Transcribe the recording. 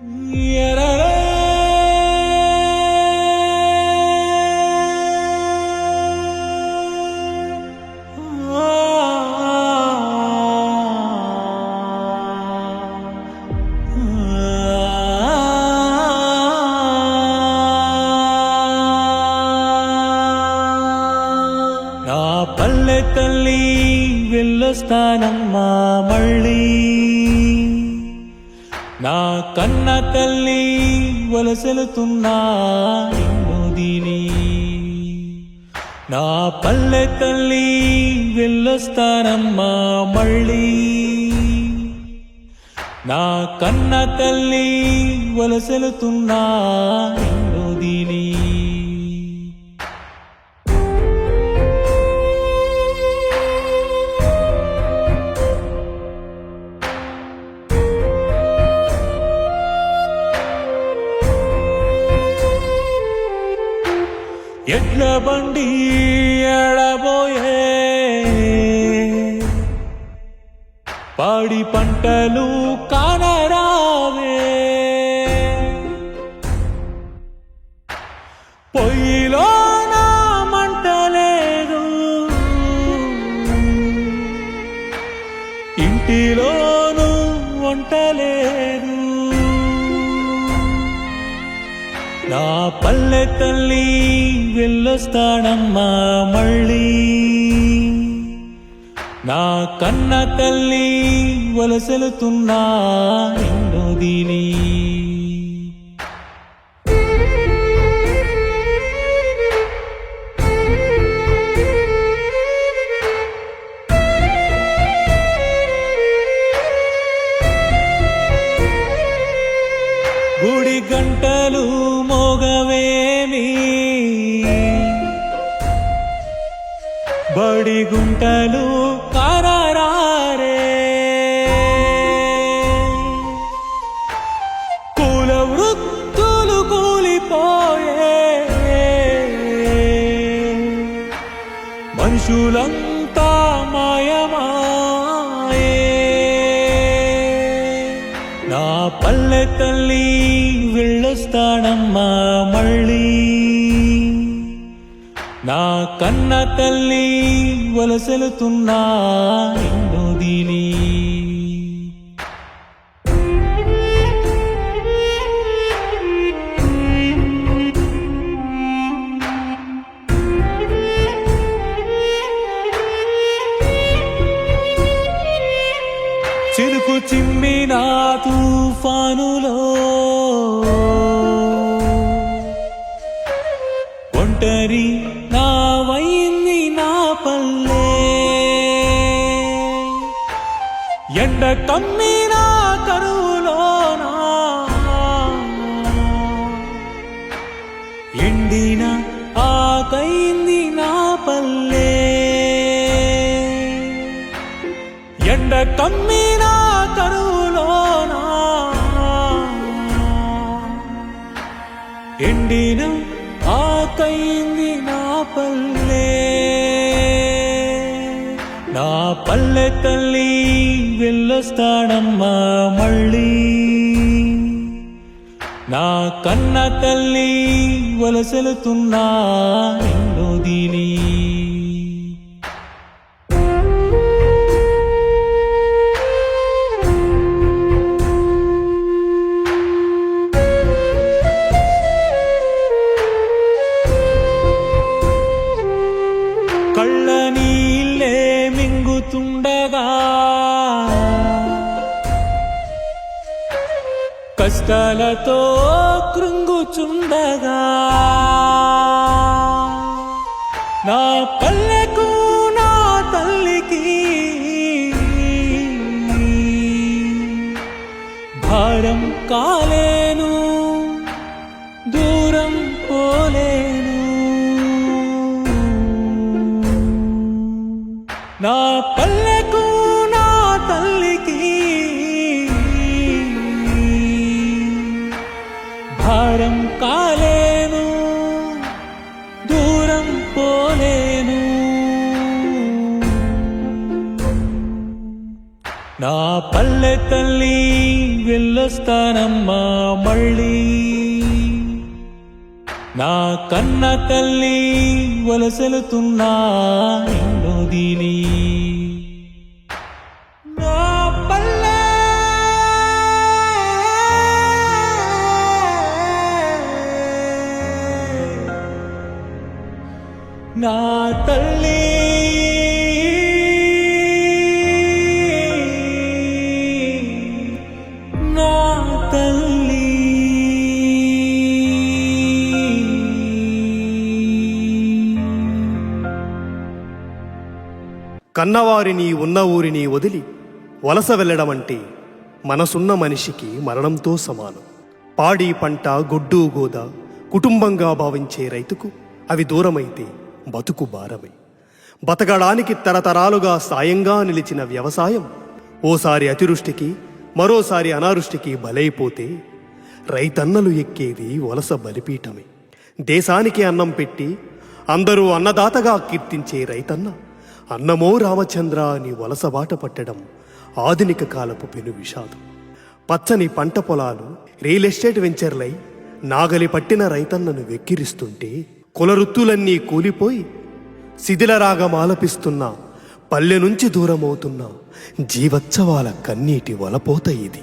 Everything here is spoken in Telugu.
నా పల్లె తల్లి వెళ్ళొస్తానమ్మా మళ్ళీ నా కన్న తల్లి వలసెలుతున్నా నిన్ను దీని. నా పల్లె తల్లి వెళ్ళొస్తానమ్మా మళ్ళీ. నా కన్న తల్లి వలసెలుతున్నా నిన్ను దీని. ఎడ్ల బండి ఎడబోయే పాడి పంటలు కానరావే. పొయ్యిలో నా మంట లేదు. పల్లె తల్లి వెళ్ళొస్తాడమ్మా మళ్ళీ. నా కన్న తల్లి వలసెలుతున్నా నిన్ను దీని. గుడి గంటలు భోగవేమి బడి గుంటలు కరారే కుల వృత్తులు కూలిపోయే. మనుషులంతా మాయమాయే. నా పల్లె తల్లి వెళ్ళొస్తానమ్మా మళ్ళీ? నా కన్న తల్లి వలసెలుతున్నా నిన్ను దీని. చిరుకు చిమ్మినా తుఫానులో ఎండ కమ్మిన కరువులోనా ఎండిన ఆకైంది నా పల్లె ఎండ కమ్మిన కరువులోనా ఎండిన ఆకైంది పల్లె తల్లి వెళ్ళొస్తాడమ్మా మళ్ళీ. నా కన్న తల్లి వలసెలుతున్నా నిన్ను దీని కష్టాలతో కృంగుచుండగా. నా పల్లెకు నా తల్లికి భారం కాలేను దూరం పోలేను. నా పల్లెకు నా తల్లికి పోలేను. నా పల్లె తల్లి వెళ్ళొస్తానమ్మా మళ్ళీ. నా కన్న తల్లి వలసలుతున్నా నిన్నొదిలి నా తల్లి. నా తల్లి. కన్నవారిని ఉన్న ఊరిని వదిలి వలస వెళ్ళడం అంటే మనసున్న మనిషికి మరణంతో సమానం. పాడి పంట గొడ్డు గోద కుటుంబంగా భావించే రైతుకు అవి దూరమైతే బతుకు భారమే. బతకడానికి తరతరాలుగా సాయంగా నిలిచిన వ్యవసాయం ఓసారి అతివృష్టికి మరోసారి అనావృష్టికి బలైపోతే రైతన్నలు ఎక్కేది వలస బలిపీఠమే. దేశానికి అన్నం పెట్టి అందరూ అన్నదాతగా కీర్తించే రైతన్న అన్నమో రామచంద్ర అని వలస బాట పట్టడం ఆధునిక కాలపు పెను విషాదం. పచ్చని పంట పొలాలు రియల్ ఎస్టేట్ వెంచర్లై నాగలి పట్టిన రైతన్నను వెక్కిరిస్తుంటే కులవృత్తులన్నీ కూలిపోయి శిథిలరాగం ఆలపిస్తున్నా పల్లె నుంచి దూరమవుతున్నా జీవత్సవాల కన్నీటి వలపోత ఇది.